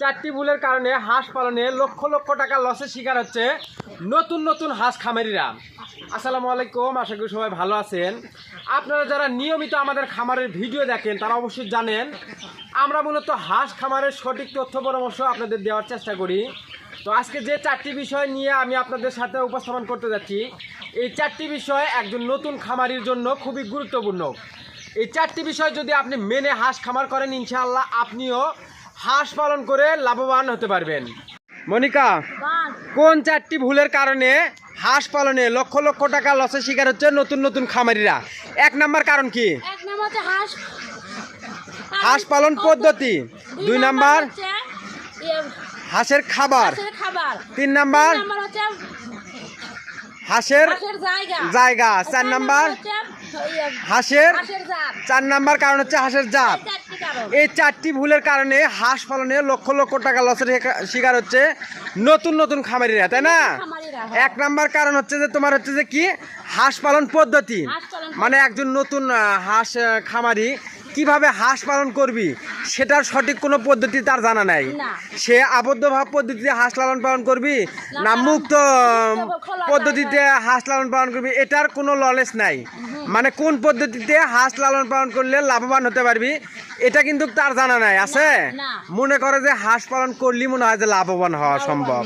চারটি ভুলের কারণে হাঁস পালনে লক্ষ লক্ষ টাকা লসের শিকার হচ্ছে নতুন নতুন হাঁস খামারিরা। আসসালামু আলাইকুম, আশা করি সবাই ভালো আছেন। আপনারা যারা নিয়মিত আমাদের খামারের ভিডিও দেখেন, তারা অবশ্যই জানেন, আমরা মূলত হাঁস খামারের সঠিক তথ্য পরামর্শ আপনাদের দেওয়ার চেষ্টা করি। তো আজকে যে চারটি বিষয় নিয়ে আমি আপনাদের সাথে উপস্থাপন করতে যাচ্ছি, এই চারটি বিষয় একজন নতুন খামারির জন্য খুবই গুরুত্বপূর্ণ। এই চারটি বিষয় যদি আপনি মেনে হাঁস খামার করেন, ইনশাআল্লাহ আপনিও হাঁস পালন করে লাভবান হতে পারবেন। মনিকা কোন চারটি ভুলের কারণে হাঁস পালনে লক্ষ লক্ষ টাকা লসের শিকার হচ্ছে নতুন নতুন খামারিরা? এক নাম্বার কারণ কি? হাঁস পালন পদ্ধতি। দুই নাম্বার ইয়ে, হাঁসের খাবার। তিন নাম্বার হাঁসের জায়গা। চার নাম্বার ইয়ে, হাঁসের হাঁসের চার নাম্বার কারণ হচ্ছে হাঁসের জাত। এই চারটি ভুলের কারণে হাঁস পালনে লক্ষ লক্ষ টাকা লসের শিকার হচ্ছে নতুন নতুন খামারিরা তাই না? এক নাম্বার কারণ হচ্ছে যে তোমার হচ্ছে যে কি? হাঁস পালন পদ্ধতি। মানে একজন নতুন হাঁস খামারি কীভাবে হাঁস পালন করবি সেটার সঠিক কোনো পদ্ধতি তার জানা নাই। সে আবদ্ধ ভাব পদ্ধতিতে হাঁস লালন পালন করবি না মুক্ত পদ্ধতিতে হাঁস লালন পালন করবি এটার কোনো নলেজ নাই। মানে কোন পদ্ধতিতে হাঁস লালন পালন করলে লাভবান হতে পারবি এটা কিন্তু তার জানা নাই আছে? মনে করে যে হাঁস পালন করলি মনে হয় যে লাভবান হওয়া সম্ভব।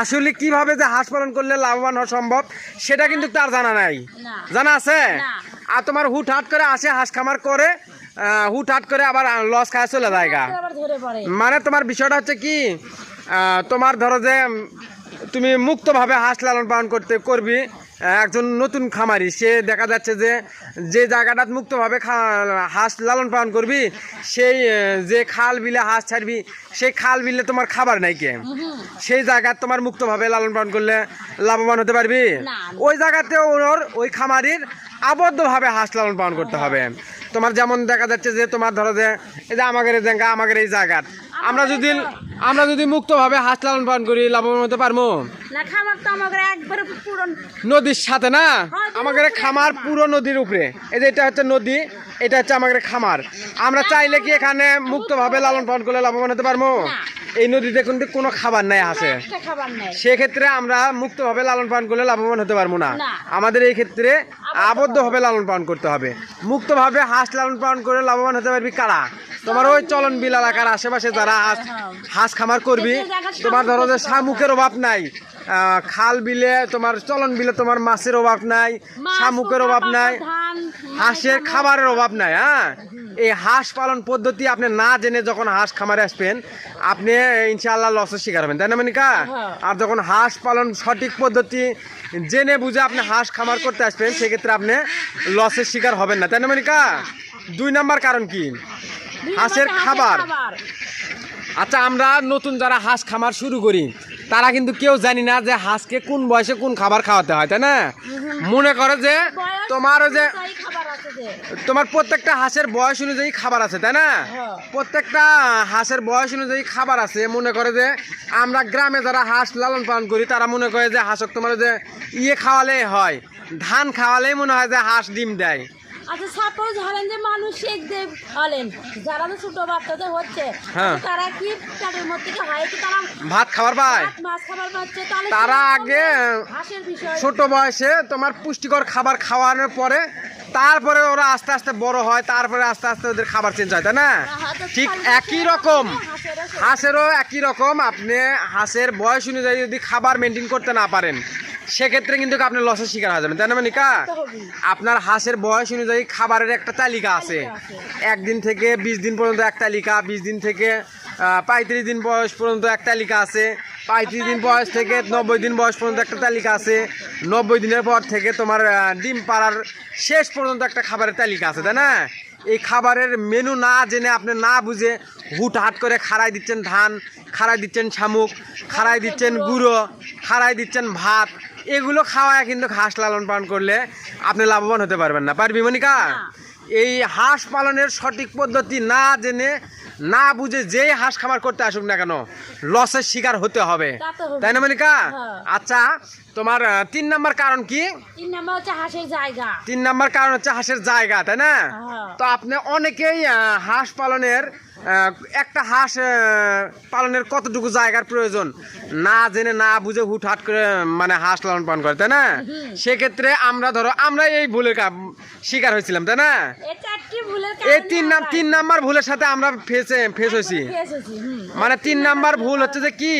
আসলে কীভাবে যে হাঁস পালন করলে লাভবান হওয়া সম্ভব সেটা কিন্তু তার জানা নাই। জানা আছে? আর তোমার হুট হাট করে আসে হাঁস খামার করে আহ, হুট হাট করে আবার লস খায় চলে পড়ে। মানে তোমার বিষয়টা হচ্ছে কি তোমার ধরো যে তুমি মুক্তভাবে হাঁস লালন পালন করতে করবি একজন নতুন খামারি সে দেখা যাচ্ছে যে যে জায়গাটা মুক্তভাবে হাঁস লালন পালন করবি সেই যে খাল বিলে হাঁস ছাড়বি সেই খাল বিলে তোমার খাবার নাই কে। সেই জায়গা তোমার মুক্তভাবে লালন পালন করলে লাভবান হতে পারবি। ওই জায়গাতে ওর ওই খামারির আবদ্ধভাবে হাঁস লালন পালন করতে হবে। তোমার যেমন দেখা যাচ্ছে যে তোমার ধরো যে এই যে আমাদের এই জায়গা আমাদের এই জায়গা আমরা যদি আমরা যদি মুক্তভাবে হাঁস লালন পালন করি লাভবান হতে পারব? নদীর সাথে না? হ্যাঁ, আমাদের খামার পুরো নদীর উপরে। এই যে এটা হচ্ছে নদী এটা হচ্ছে আমাদের খামার। আমরা চাইলে কি এখানে মুক্তভাবে লালন পালন করলে লাভবান হতে পারব? এই নদীতে কিন্তু কোনো খাবার নাই নেই। সেক্ষেত্রে আমরা মুক্তভাবে লালন পালন করলে লাভবান হতে পারব না। আমাদের এই ক্ষেত্রে আবদ্ধভাবে লালন পালন করতে হবে। মুক্তভাবে হাঁস লালন পালন করে লাভবান হতে পারবি কারা? তোমার ওই চলন বিল এলাকার আশেপাশে যারা হাঁস হাঁস খামার করবি তোমার ধরো যে শামুকের অভাব নাই। খাল বিলে তোমার চলন বিলে তোমার মাছের অভাব নাই শামুকের অভাব নাই হাঁসের খাবারের অভাব নাই হ্যাঁ? এই হাঁস পালন পদ্ধতি আপনি না জেনে যখন হাঁস খামারে আসবেন আপনি ইনশাআল্লাহ লসের শিকার হবেন তাই না মানিকা? হ্যাঁ। আর যখন হাঁস পালন সঠিক পদ্ধতি জেনে বুঝে আপনি হাঁস খামার করতে আসবেন সেক্ষেত্রে আপনি লসের শিকার হবেন না তাই না মানিকা? দুই নাম্বার কারণ কি? হাঁসের খাবার। আচ্ছা আমরা নতুন যারা হাঁস খামার শুরু করি তারা কিন্তু কেউ জানি না যে হাঁসকে কোন বয়সে কোন খাবার খাওয়াতে হয় তাই না? মনে করে যে তোমার যে তোমার প্রত্যেকটা হাঁসের বয়স অনুযায়ী খাবার আছে তাই না? হ্যাঁ। প্রত্যেকটা হাঁসের বয়স অনুযায়ী খাবার আছে। মনে করে যে আমরা গ্রামে যারা হাঁস লালন পালন করি তারা মনে করে যে হাঁসক তোমার যে ইয়ে খাওয়ালেই হয় ধান খাওয়ালেই মনে হয় যে হাঁস ডিম দেয়। আচ্ছা সাপোজ ধরেন যে মানুষ শেখ দেব হলেন যারা তো ছোট বাচ্চাদের হচ্ছে হ্যাঁ। তারা কি পেটের মধ্যে কি হয় কি তারা ভাত খাবার পায়? মাছ খাবার পাচ্ছে? তাহলে তারা আগে ছোট বয়সে তোমার পুষ্টিকর খাবার খাওয়ানোর পরে তারপরে ওরা আস্তে আস্তে বড় হয় তারপরে আস্তে আস্তে ওদের খাবার চেঞ্জ হয় তাই না? ঠিক একই রকম হাঁসেরও একই রকম আপনি হাঁসের বয়স অনুযায়ী যদি খাবার মেনটেন করতে না পারেন সেক্ষেত্রে কিন্তু আপনি লসের শিকার হয়ে যাবেন তাই না মানিকা? আপনার হাঁসের বয়স অনুযায়ী খাবারের একটা তালিকা আছে। একদিন থেকে বিশ দিন পর্যন্ত এক তালিকা বিশ দিন থেকে পঁয়ত্রিশ দিন বয়স পর্যন্ত এক তালিকা আছে। পঁয়ত্রিশ দিন বয়স থেকে নব্বই দিন বয়স পর্যন্ত একটা তালিকা আছে। নব্বই দিনের পর থেকে তোমার ডিম পাড়ার শেষ পর্যন্ত একটা খাবারের তালিকা আছে তাই না? এই খাবারের মেনু না জেনে আপনি না বুঝে হুট হাট করে খাড়াই দিচ্ছেন ধান খাড়াই দিচ্ছেন শামুক খাড়াই দিচ্ছেন গুঁড়ো খাড়াই দিচ্ছেন ভাত এগুলো খাওয়ায় কিন্তু হাঁস লালন পালন করলে আপনি লাভবান হতে পারবেন না। পারবি মনিকা? এই হাঁস পালনের সঠিক পদ্ধতি না জেনে না বুঝে যেই হাঁস খামার করতে আসুক না কেন লসের শিকার হতে হবে। তাই না মনিকা? হ্যাঁ। আচ্ছা তোমার তিন নাম্বার কারণ কি? তিন নাম্বার হচ্ছে হাঁসের জায়গা। তিন নাম্বার কারণ হচ্ছে হাঁসের জায়গা তাই না? হ্যাঁ। তো আপনি অনেকেই হাঁস পালনের একটা হাঁস পালনের কতটুকু জায়গার প্রয়োজন? না জেনে না বুঝে হুটহাট করে মানে হাঁস লালন পালন করে তাই না? সেক্ষেত্রে আমরা ধরো আমরা এই ভুলের শিকার হয়েছিলাম তাই না? এই তিন নাম তিন নাম্বার ভুলের সাথে আমরা ফেসে ফেস হয়েছি। মানে তিন নাম্বার ভুল হচ্ছে যে কি?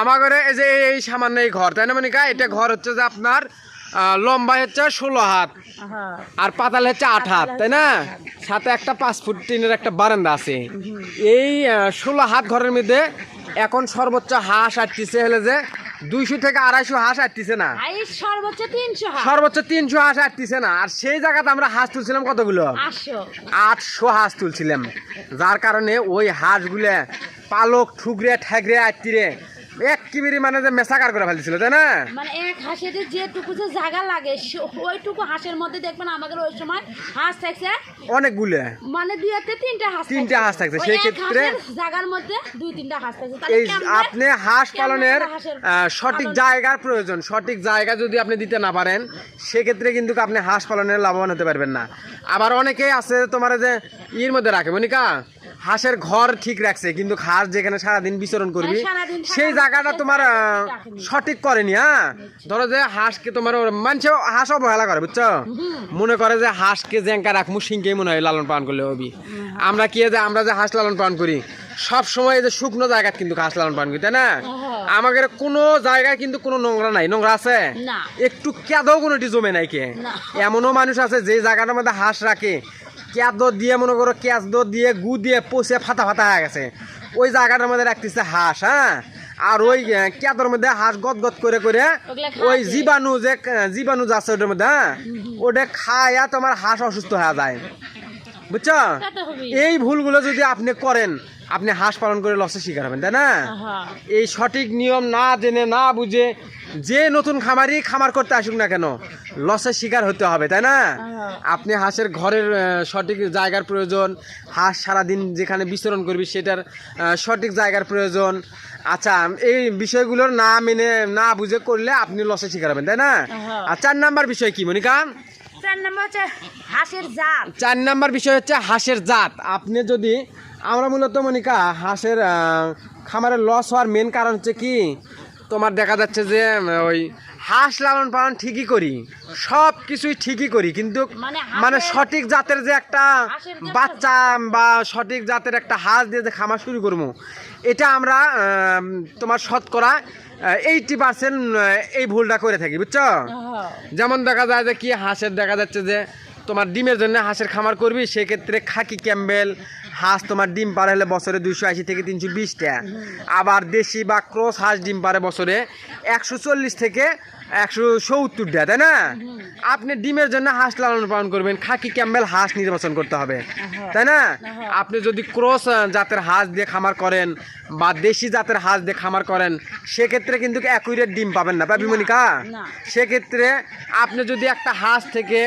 আমার ঘরে এই যে এই সামান্য এই ঘর তাই না মানে এটা ঘর হচ্ছে যে আপনার লম্বা হচ্ছে ষোলো হাত আর পাতাল হচ্ছে আট হাত তাই না? সাথে একটা পাঁচ ফুট টিনের একটা বারান্দা আছে। এই ষোলো হাত ঘরের মধ্যে এখন সর্বোচ্চ হাঁস আটতিছে হলে যে দুইশো থেকে আড়াইশো হাঁস আটতিছে না। সর্বোচ্চ তিনশো হাঁস। আটতিছে না। আর সেই জায়গাতে আমরা হাঁস তুলছিলাম কতগুলো? আটশো। হাঁস তুলছিলাম। যার কারণে ওই হাঁসগুলো পালক ঠুকরে ঠেকরে আটতিরে একেবারে মানে যে মেসাকার করে ফেলছিল তাই না? মানে এক হাঁসের যেটুকু যে জায়গা লাগে ওইটুকু হাঁসের মধ্যে দেখবেন আমাদের ওই সময় হাঁস থাকছে। অনেকগুলো। মানে দুই হাতে তিনটা হাঁস তিনটা হাঁস থাকছে। সেই ক্ষেত্রে- জায়গার মধ্যে দুই তিনটা হাঁস থাকছে। এই আপনি হাঁস পালনের একটা সঠিক জায়গার প্রয়োজন সঠিক জায়গা যদি আপনি দিতে না পারেন সেক্ষেত্রে কিন্তু আপনি হাঁস পালনের লাভবান হতে পারবেন না। আবার অনেকেই আছে তোমার যে ইয়ের মধ্যে রাখে মনিকা? হাঁসের ঘর ঠিক রাখছে কিন্তু হাঁস যেখানে সারাদিন বিচরণ করবি থাকা সেই জায়গাটা তোমার সঠিক করেনি হ্যাঁ? ধরো যে হাঁসকে তোমার মানুষ হাঁস অবহেলা করে বুঝছ? মনে করে যে হাঁসকে জ্যাঙ্কা রাখমু সিংকেই মনে হয় লালন পালন করলে হবি। আমরা কি যে আমরা যে হাঁস লালন পালন করি সব সময় যে শুকনো জায়গা কিন্তু হাঁস লালন পালন করি তাই না? হ্যাঁ। আমাদের কোনো জায়গায় কিন্তু কোনো নোংরা নাই। নোংরা আছে? একটু কেদাও কোনোটি জমে নাই কে? এমনও মানুষ আছে যে জায়গাটার মধ্যে হাঁস রাখে কেদ দিয়ে মনে করো ক্যাচ কেঁচ দিয়ে গু দিয়ে পচে ফাতা ফাতা হয়ে গেছে। ওই জায়গাটার মধ্যে রাখতেছে হাঁস হ্যাঁ? আর ওই আহ, মধ্যে হাঁস গদ গদ করে করে ওই জীবাণু যে জীবাণু যাচ্ছে ওটার মধ্যে হ্যাঁ? ওটা খায়া তোমার হাঁস অসুস্থ হয়ে যায়। বুঝছ। এই ভুলগুলো যদি আপনি করেন আপনি হাঁস পালন করে লসে শিকার হবেন তাই না। এই সঠিক নিয়ম না জেনে না বুঝে যে নতুন খামারই খামার করতে আসুক না কেন লসের শিকার হতে হবে তাই না? হ্যাঁ। আপনি হাঁসের ঘরের সঠিক জায়গার প্রয়োজন হাঁস সারাদিন যেখানে বিচরণ করবি সেটার সঠিক জায়গার প্রয়োজন। আচ্ছা এই বিষয়গুলোর না মেনে না বুঝে করলে আপনি লসের শিকার হবেন তাই না? হ্যাঁ। আর চার নাম্বার বিষয় কি মনিকা? চার নম্বর বিষয় হচ্ছে হাঁসের জাত। আপনি যদি আমরা মূলত মনিকা হাঁসের খামারের লস হওয়ার মেন কারণ হচ্ছে কি? তোমার দেখা যাচ্ছে যে ওই হাঁস লালন পালন ঠিকই করি সব কিছুই ঠিকই করি কিন্তু মানে মানে সঠিক জাতের যে একটা বাচ্চা বা সঠিক জাতের একটা হাঁস দিয়ে যে খামার শুরু করব এটা আমরা তোমার শতকরা এইটি পার্সেন্ট এই ভুলটা করে থাকি বুঝছ হ্যাঁ। যেমন দেখা যায় যে কি হাঁসের দেখা যাচ্ছে যে তোমার ডিমের জন্য হাঁসের খামার করবি সেক্ষেত্রে খাকি ক্যাম্বেল হাঁস তোমার ডিম পারে হলে বছরে দুইশো আশি থেকে তিনশো বিশটা। আবার দেশি বা ক্রস হাঁস ডিম পারে বছরে একশো চল্লিশ থেকে একশো সত্তরটা তাই না? আপনি ডিমের জন্য হাঁস লালন পালন করবেন খাকি ক্যাম্বেল হাঁস নির্বাচন করতে হবে তাই না? আপনি যদি ক্রস জাতের হাঁস দিয়ে খামার করেন বা দেশি জাতের হাঁস দিয়ে খামার করেন সেক্ষেত্রে কিন্তু অ্যাকুরেট ডিম পাবেন না পাবি মনিকা? সেক্ষেত্রে আপনি যদি একটা হাঁস থেকে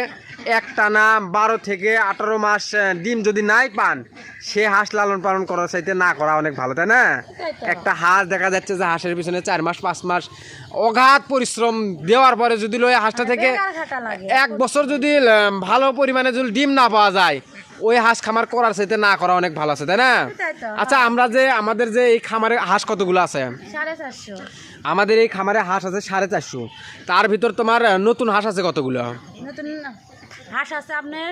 একটানা বারো থেকে আঠারো মাস ডিম যদি নাই পান সে হাঁস লালন পালন করার চাইতে না করা অনেক ভালো তাই না? একটা হাঁস দেখা যাচ্ছে যে হাঁসের পিছনে চার মাস পাঁচ মাস অগাধ পরিশ্রম দেওয়ার পরে যদি লয় হাঁসটা থেকে। এক বছর যদি ভালো পরিমাণে যদি ডিম না পাওয়া যায় ওই হাঁস খামার করার চাইতে না করা অনেক ভালো আছে তাই না? আচ্ছা আমরা যে আমাদের যে এই খামারে হাঁস কতগুলো আছে? আমাদের এই খামারে হাঁস আছে সাড়ে চারশো। তার ভিতর তোমার নতুন হাঁস আছে কতগুলো? নতুন হাঁস আছে আপনার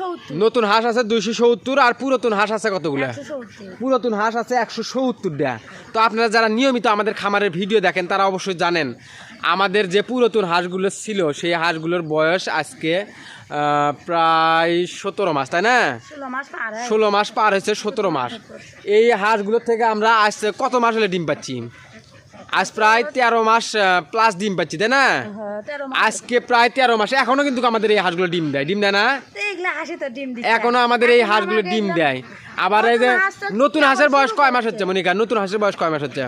সত্তর। নতুন হাঁস আছে দুইশো সত্তর আর পুরাতন হাঁস আছে কতগুলো? পুরাতন হাঁস আছে একশো সত্তরটা তো আপনারা যারা নিয়মিত আমাদের খামারের ভিডিও দেখেন তারা অবশ্যই জানেন আমাদের যে পুরাতন হাঁসগুলো ছিল সেই হাঁসগুলোর বয়স আজকে প্রায় সতেরো মাস তাই না? ষোলো মাস পার হয়। হয়েছে সতেরো মাস। এই হাঁসগুলোর থেকে আমরা আজ কত মাস হলে ডিম পাচ্ছি? আজ প্রায় তেরো মাস প্লাস ডিম পাচ্ছি তাই না? হ্যাঁ, আজকে প্রায় তেরো মাস এখনও কিন্তু আমাদের এই হাঁসগুলো ডিম দেয়। ডিম দেয় না? এখনও আমাদের এই হাঁসগুলো ডিম দেয়। আবার এই যে নতুন হাঁসের বয়স কয় মাস হচ্ছে মনিকা? নতুন হাঁসের বয়স কয় মাস হচ্ছে?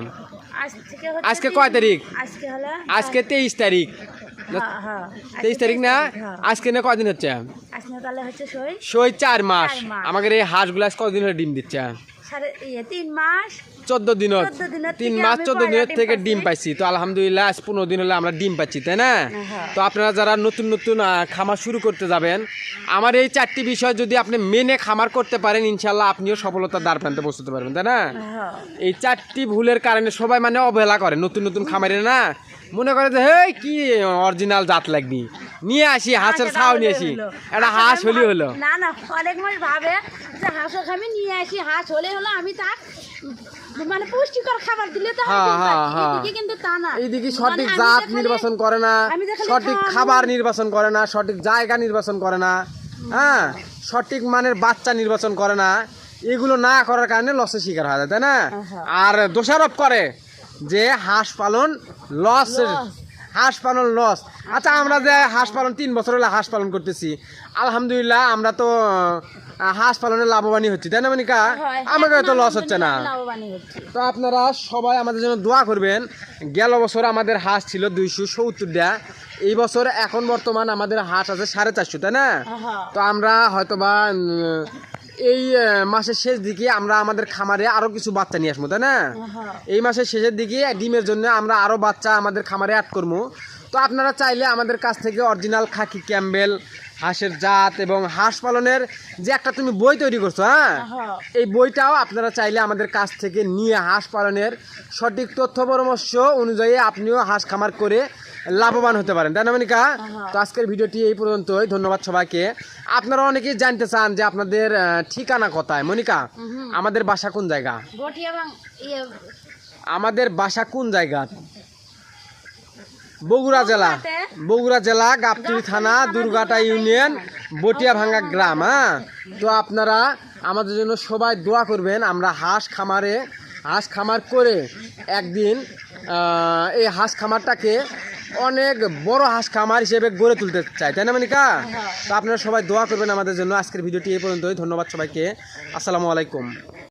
আজকে কয় তারিখ? আজকে তেইশ তারিখ। হ্যাঁ, হ্যাঁ। তেইশ তারিখ না। আজকে না কয়দিন হচ্ছে? সই? চার মাস। আমাদের এই হাঁসগুলো আজ কদিন হলে ডিম দিচ্ছে? তিন মাস? চোদ্দ দিনত। তিন মাস চোদ্দ দিনের থেকে ডিম পাইছি। তো আলহামদুলিল্লাহ আজ পনেরো দিন হলে আমরা ডিম পাচ্ছি তাই না? হ্যাঁ। তো আপনারা যারা নতুন নতুন খামার শুরু করতে যাবেন আমার এই চারটি বিষয় যদি আপনি মেনে খামার করতে পারেন ইনশাল্লাহ আপনিও সফলতার দ্বার প্রান্তে পৌঁছতে পারবেন তাই না? হ্যাঁ। এই চারটি ভুলের কারণে সবাই মানে অবহেলা করে নতুন নতুন খামারে না? মনে করে যে হেই কি অরিজিনাল জাত লাগবি? নিয়ে আসি হাঁসের সেটা ছাও নিয়ে আসি। একটা হাঁস হলি আমি- হলো। না না অনেক মানুষ ভাবে যে হাঁসও আমি নিয়ে আসি হাঁস হলে হলো আমি তার মানে পুষ্টিকর খাবার দিলে তো হ্যাঁ, হয় হ্যাঁ। এদিকে কিন্তু তা না। এইদিকে মানে সঠিক জাত নির্বাচন করে না সঠিক খাবার নির্বাচন করে না সঠিক জায়গা নির্বাচন করে না হ্যাঁ? সঠিক মানের বাচ্চা নির্বাচন করে না এগুলো না করার কারণে লসের শিকার হয় তাই না? আর দোষারোপ করে যে হাঁস পালন লস। হাঁস পালন লস। আচ্ছা আমরা যে হাঁস পালন তিন বছর হলে হাঁস পালন করতেছি। আলহামদুলিল্লাহ আমরা তো হাঁস পালনে লাভবানই হচ্ছি। তাই না মনিকা? হয়, আমাকে তো লস হচ্ছে না। তো আপনারা সবাই আমাদের জন্য দোয়া করবেন। গেল বছর আমাদের হাঁস ছিল দুইশো সত্তরটা। এই বছর এখন বর্তমান আমাদের হাঁস আছে সাড়ে চারশো তাই না? তো আমরা হয়তোবা এই মাসের শেষ দিকে আমরা আমাদের খামারে আরও কিছু বাচ্চা নিয়ে আসব তাই না? এই মাসের শেষের দিকে ডিমের জন্য আমরা আরও বাচ্চা আমাদের খামারে অ্যাড করব। তো আপনারা চাইলে আমাদের কাছ থেকে অরিজিনাল খাকি ক্যাম্বেল হাঁসের জাত এবং হাঁস পালনের যে একটা তুমি বই তৈরি করছ হ্যাঁ। এই বইটাও আপনারা চাইলে আমাদের কাছ থেকে নিয়ে হাঁস পালনের সঠিক তথ্য পরামর্শ অনুযায়ী আপনিও হাঁস খামার করে লাভবান হতে পারেন। তাই না মনিকা? আহা। তো আজকের ভিডিওটি এই পর্যন্তই। ধন্যবাদ সবাইকে। আপনারা অনেকেই জানতে চান যে আপনাদের ঠিকানা কোথায়? মনিকা আমাদের বাসা কোন জায়গা? ইয়ে। আমাদের বাসা কোন জায়গা? বগুড়া জেলা। বগুড়া জেলা গাবতলি থানা দুর্গাটা ইউনিয়ন বটিয়া ভাঙ্গা গ্রাম হ্যাঁ? তো আপনারা আমাদের জন্য সবাই দোয়া করবেন। আমরা হাঁস খামারে হাঁস খামার করে একদিন এই হাঁস খামারটাকে অনেক বড় হাঁস খামার হিসেবে গড়ে তুলতে চাই তাই না মানিকা? তো আপনারা সবাই দোয়া করবেন আমাদের জন্য আজকের ভিডিওটি এই পর্যন্তই ধন্যবাদ সবাইকে আসসালামু আলাইকুম।